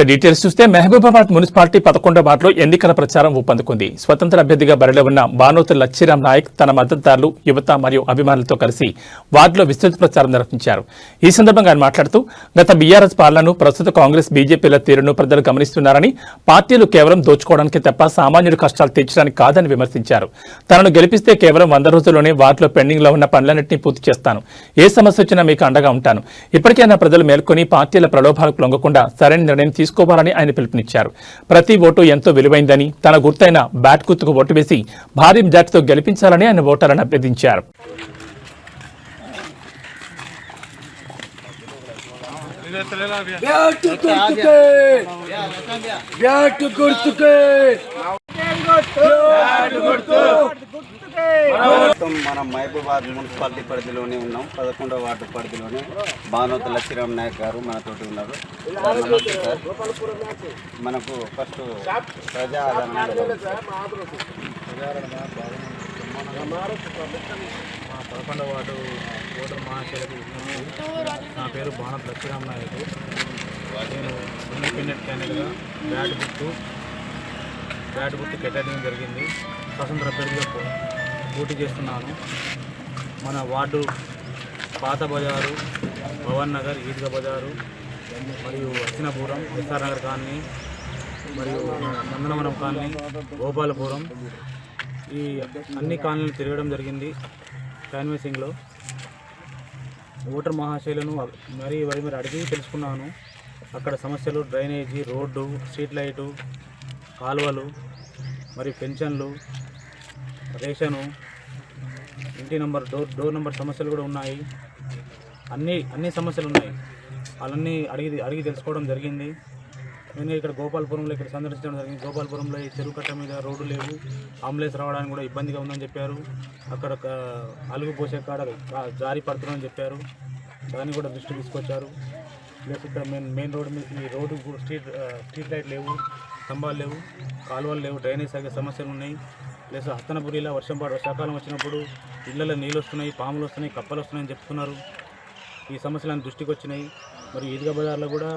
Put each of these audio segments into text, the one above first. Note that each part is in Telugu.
ఇక డీటెయిల్స్ చూస్తే మహబూబాబాద్ మున్సిపాలిటీ పదకొండో వార్డులో ఎన్నికల ప్రచారం ఊపందుకుంది. స్వతంత్ర అభ్యర్థిగా బరిలో ఉన్న బానోతు లచ్చిరామ్ నాయక్ తన మద్దతుదారులు యువత మరియు అభిమానులతో కలిసి వార్డులో విస్తృత ప్రచారం నిర్వహించారు. ఈ సందర్భంగా ఆయన మాట్లాడుతూ గత బీఆర్ఎస్ పాలనను ప్రస్తుత కాంగ్రెస్ బీజేపీల తీరును ప్రజలు గమనిస్తున్నారని పార్టీలు కేవలం దోచుకోవడానికి తప్ప సామాన్యుల కష్టాలు తీర్చడానికి కాదని విమర్శించారు. తనను గెలిపిస్తే కేవలం వంద రోజుల్లోనే వార్డులో పెండింగ్లో ఉన్న పనులన్నింటినీ పూర్తి చేస్తాను. ఏ సమస్య వచ్చినా మీకు అండగా ఉంటాను. ఇప్పటికైనా ప్రజలు మేల్కొని పార్టీల ప్రలోభాలకు లొంగకుండా సరైన నిర్ణయం తీసుకోవాలని ఆయన పిలుపునిచ్చారు. ప్రతి ఓటు ఎంతో విలువైందని తన గుర్తైన బ్యాట్ గుర్తుకు ఓటు వేసి భారీ మెజార్టీతో గెలిపించాలని ఆయన ఓటర్లను అభ్యర్థించారు. గుర్తుకే ప్రస్తుతం మనం మహబూబాద్ మున్సిపాలిటీ పరిధిలోనే ఉన్నాం. పదకొండవ వార్డు పరిధిలోనే భానోత్ లక్ష్మీరామ్ నాయక్ గారు మనతోటి ఉన్నారు. మనకు ఫస్ట్ ప్రజా ఆదరణ పదకొండవ వార్డు ఓటర్ మహాశైలి నా పేరు బాణత్ లక్ష్మీరామ్ నాయక్. నేను ఇండిపెండెంట్ క్యాండిడేట్గా బ్యాట్ గుర్తు బ్యాట్ గుర్తు కేటాయించడం జరిగింది. స్వతంత్ర అభ్యర్థిగా పోటీ చేస్తున్నాను. మన వార్డు పాత బజారు భవన్ నగర్ ఈద్గా బజారు మరియు హస్తినాపురం ఎస్ఆర్ నగర్ కాలనీ మరియు నందనవనం కాలనీ గోపాలపురం. ఈ అన్ని కాలనీలు తిరగడం జరిగింది క్యాన్వేసింగ్లో. ఓటర్ మహాశైలను మరీ మరి మరి అడిగి తెలుసుకున్నాను. అక్కడ సమస్యలు డ్రైనేజీ రోడ్డు స్ట్రీట్ లైటు కాలువలు మరి పెన్షన్లు రేషను ఇంటి నెంబర్ డోర్ డోర్ నెంబర్ సమస్యలు కూడా ఉన్నాయి. అన్ని అన్ని సమస్యలు ఉన్నాయి. వాళ్ళన్నీ అడిగి అడిగి తెలుసుకోవడం జరిగింది. నేను ఇక్కడ గోపాలపురంలో ఇక్కడ సందర్శించడం జరిగింది. గోపాలపురంలో ఈ చెరువు కట్ట మీద రోడ్డు లేవు. అంబులెన్స్ రావడానికి కూడా ఇబ్బందిగా ఉందని చెప్పారు. అక్కడ అలుగు పోసే కాడ కా- జారి చెప్పారు. దాన్ని కూడా దృష్టి తీసుకొచ్చారు. ప్లస్ ఇక్కడ మెయిన్ మెయిన్ రోడ్డు మీద ఈ రోడ్డు కూడా స్ట్రీట్ స్ట్రీట్ లైట్ లేవు స్తంభాలు లేవు కాలువలు లేవు డ్రైనేజ్ సరిగ్గా సమస్యలు ఉన్నాయి. ప్లస్ హస్తనపురిలో వర్షం పడ వర్షాకాలం వచ్చినప్పుడు ఇళ్ళలో నీళ్ళు వస్తున్నాయి పాములు వస్తున్నాయి కప్పలు వస్తున్నాయని చెప్తున్నారు. ఈ సమస్యలను దృష్టికి వచ్చినాయి. మరి ఈద్గా బజార్లో కూడా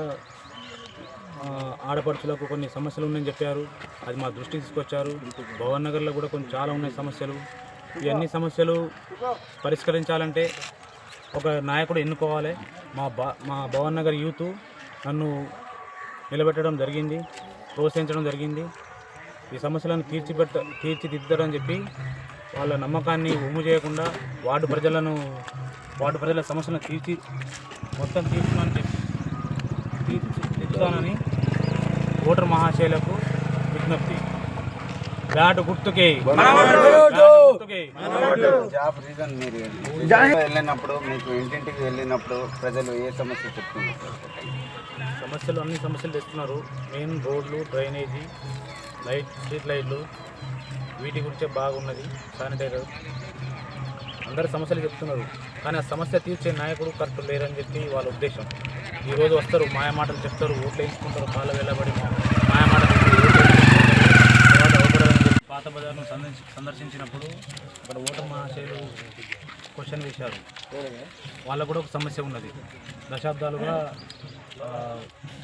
ఆడపడుచులకు కొన్ని సమస్యలు ఉన్నాయని చెప్పారు. అది మా దృష్టికి తీసుకొచ్చారు. భవన్ నగర్లో కూడా కొన్ని చాలా ఉన్నాయి సమస్యలు. ఇవన్నీ సమస్యలు పరిష్కరించాలంటే ఒక నాయకుడు ఎన్నుకోవాలి. మా బా మా భవన్ నగర్ యూత్ నన్ను నిలబెట్టడం జరిగింది ప్రోత్సహించడం జరిగింది. ఈ సమస్యలను తీర్చిపెట్ట తీర్చిదిద్దడని చెప్పి వాళ్ళ నమ్మకాన్ని ఉమ్ము చేయకుండా వార్డు ప్రజలను వార్డు ప్రజల సమస్యలను తీర్చి మొత్తం తీర్చుమని చెప్పి తీర్చిదిద్దుతానని ఓటర్ మహాశైలకు విజ్ఞప్తి. బ్యాట్ గుర్తుకే. జాబ్ రీజన్ మీరు వెళ్ళినప్పుడు మీకు ఇంటింటికి వెళ్ళినప్పుడు ప్రజలు ఏ సమస్య చెప్తున్నారు? సమస్యలు అన్ని సమస్యలు తెస్తున్నారు. మెయిన్ రోడ్లు డ్రైనేజీ లైట్ స్ట్రీట్ లైట్లు వీటి గురించే బాగున్నది శానిటైజర్ అందరు సమస్యలు చెప్తున్నారు. కానీ ఆ సమస్య తీర్చే నాయకుడు కరెక్ట్ లేరని చెప్పి వాళ్ళ ఉద్దేశం. ఈరోజు వస్తారు మాయ మాటలు చెప్తారు ఓట్లు వేయించుకుంటారు కాళ్ళ వెళ్ళబడి మాయ మాటలు చెప్పి ఓట్లు వేయించుకుంటారు. తర్వాత అవసరమని చెప్పి పాత బజార్ను సందర్శి సందర్శించినప్పుడు అక్కడ ఓటర్ మహాశైలు క్వశ్చన్ వేశారు వాళ్ళకు కూడా ఒక సమస్య ఉన్నది. దశాబ్దాలుగా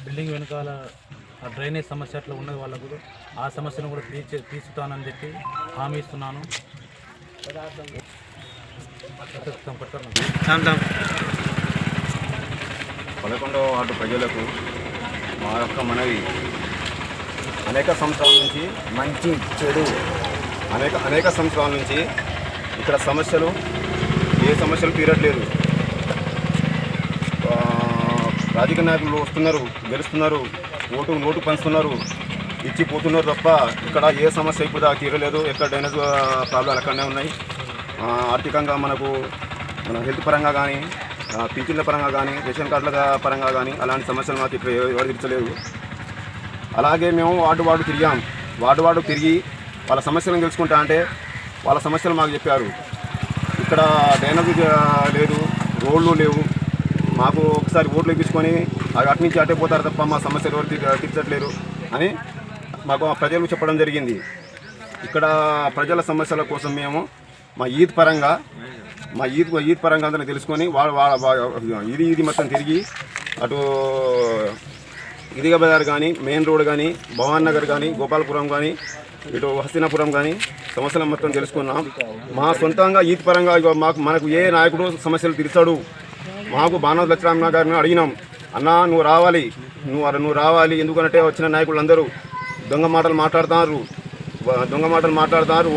బిల్డింగ్ వెనకాల ఆ డ్రైనేజ్ సమస్య అట్లా ఉన్నది వాళ్ళకు ఆ సమస్యను కూడా తీర్చి తీర్చుతానని చెప్పి హామీ ఇస్తున్నాను. పదకొండవ వార్డు ప్రజలకు మా యొక్క మనవి. అనేక సంవత్సరాల నుంచి మంచి చెడు అనేక అనేక సంవత్సరాల నుంచి ఇక్కడ సమస్యలు ఏ సమస్యలు తీరట్లేదు. రాజకీయ నాయకులు వస్తున్నారు గెలుస్తున్నారు ఓటు నోటు పంచుతున్నారు ఇచ్చి పోతున్నారు తప్ప ఇక్కడ ఏ సమస్య ఇప్పుడు దాకా తీరలేదు. ఎక్కడ డ్రైనేజ్ ప్రాబ్లాలు అక్కడనే ఉన్నాయి. ఆర్థికంగా మనకు మన హెల్త్ పరంగా కానీ పింఛన్ల పరంగా కానీ రేషన్ కార్డుల పరంగా కానీ అలాంటి సమస్యలు మాకు ఇక్కడ ఎవరు తీర్చలేదు. అలాగే మేము వార్డు వార్డు తిరిగాం. వార్డు వార్డు తిరిగి వాళ్ళ సమస్యలను తెలుసుకుంటా అంటే వాళ్ళ సమస్యలు మాకు చెప్పారు. ఇక్కడ డైనమిక్ లేదు. రోడ్లు లేవు. మాకు ఒకసారి ఓట్లు ఇప్పించుకొని అవి అటు నుంచి అటే పోతారు తప్ప మా సమస్యలు ఎవరు తీర్చట్లేరు అని మాకు ఆ ప్రజలు చెప్పడం జరిగింది. ఇక్కడ ప్రజల సమస్యల కోసం మేము మా ఈద్ పరంగా మా ఈద్ ఈద్ పరంగా అందరిని తెలుసుకొని వాళ్ళు వాళ్ళ- ఇది ఇది మొత్తం తిరిగి అటు ఇదిగ బజార్ కానీ మెయిన్ రోడ్ కానీ భవాన్ నగర్ కానీ గోపాలపురం కానీ ఇటు హస్తినాపురం కానీ సమస్యలు మొత్తం తెలుసుకున్నాం. మా సొంతంగా ఈత్ పరంగా మాకు మనకు ఏ నాయకుడు సమస్యలు తీర్చాడు మాకు బాణోద్ లక్ష్మణ గారిని అడిగినాం. అన్నా నువ్వు రావాలి. నువ్వు నువ్వు రావాలి. ఎందుకంటే వచ్చిన నాయకులందరూ దొంగ మాటలు మాట్లాడుతున్నారు దొంగ మాటలు మాట్లాడుతున్నారు